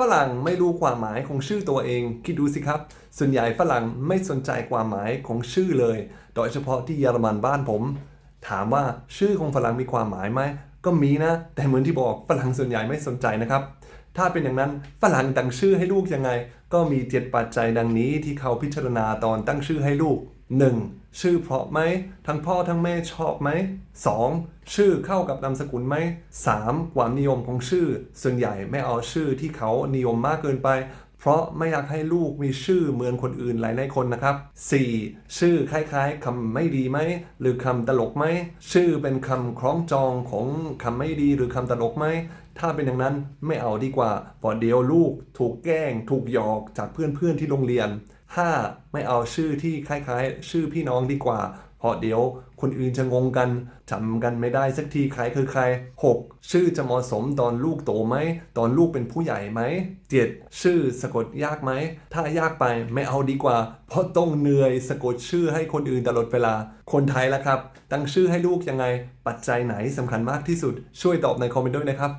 ฝรั่งไม่รู้ความหมายของชื่อตัวเอง คิดดูสิครับ ส่วนใหญ่ฝรั่งไม่สนใจความหมายของชื่อเลย โดยเฉพาะที่เยอรมันบ้านผม ถามว่าชื่อของฝรั่งมีความหมายไหม ก็มีนะ แต่เหมือนที่บอกฝรั่งส่วนใหญ่ไม่สนใจนะครับ ถ้าเป็นอย่างนั้นฝรั่งตั้งชื่อให้ลูกยังไง ก็มีเจ็ดปัจจัยดังนี้ที่เขาพิจารณาตอนตั้งชื่อให้ลูก 1. ชื่อเพราะไหม ทั้งพ่อทั้งแม่ชอบไหม 2. ชื่อเข้ากับนามสกุลไหม 3. ความนิยมของชื่อ ส่วนใหญ่ไม่เอาชื่อที่เขานิยมมากเกินไป เพราะไม่อยากให้ลูกมีชื่อเหมือนคนอื่นหลายๆคนนะครับ 4. ชื่อคล้ายๆคำไม่ดีไหม หรือคำตลกไหม ชื่อเป็นคำคล้องจองของคำไม่ดีหรือคำตลกไหมถ้าเป็นอย่างนั้นไม่เอาดีกว่าเพราะเดี๋ยวลูกถูกแกล้ง ถูกหยอกจากเพื่อนๆที่โรงเรียน 5. ไม่เอาชื่อที่คล้ายๆ ชื่อพี่น้องดีกว่าเพราะเดี๋ยวคนอื่นจะงงกันจำกันไม่ได้สักทีใครคือใคร 6. ชื่อจะเหมาะสมตอนลูกโตไหม ตอนลูกเป็นผู้ใหญ่ไหม 7. ชื่อสะกดยากไหม ถ้ายากไปไม่เอาดีกว่า เพราะต้องเหนื่อยสะกดชื่อให้คนอื่นตลอดเวลา คนไทยละครับ ตั้งชื่อให้ลูกยังไง ปัจจัยไหนสำคัญมากที่สุด ช่วยตอบในคอมเมนต์ด้วยนะครับ